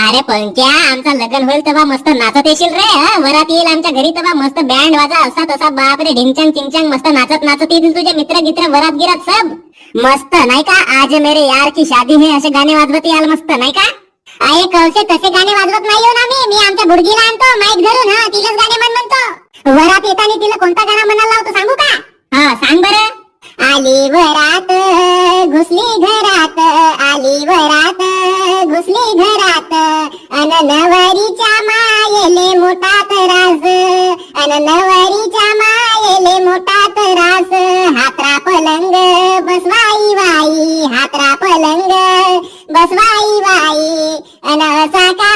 अरे पंक्या आमचं लग्न होईल तेव्हा मस्त नाचत येशील रे वरात येईल आमच्या घरी तेव्हा मस्त बँड वाजा असा तसा बापरे ढिंचंग चिंचंग मस्त नाचत नाचत येतील तुझे मित्र गित्र वरात गिरात सब. मस्त नाही का? आज मेरे यार की शादी है असे गाणे वाजवत याल मस्त नाही का? अरे कळसे तसे गाणे वाजवत नाही हो ना मी. मी आमच्या गुडगीला आणतो माईक धरून हा तिलाच गाणे म्हण म्हणतो. वरात येताना तिला कोणता गाणं म्हणायला लावतो सांगू का? हा सांग बरं. आली वरात घुसली घरात आली वरात घुसली घरात. नवरीच्या मायेले मोठा त्रास अन नवरीच्या मायेले मोठा त्रास हातरा पलंग बसवाई वाई हातरा पलंग बसवाई वाई अन असा का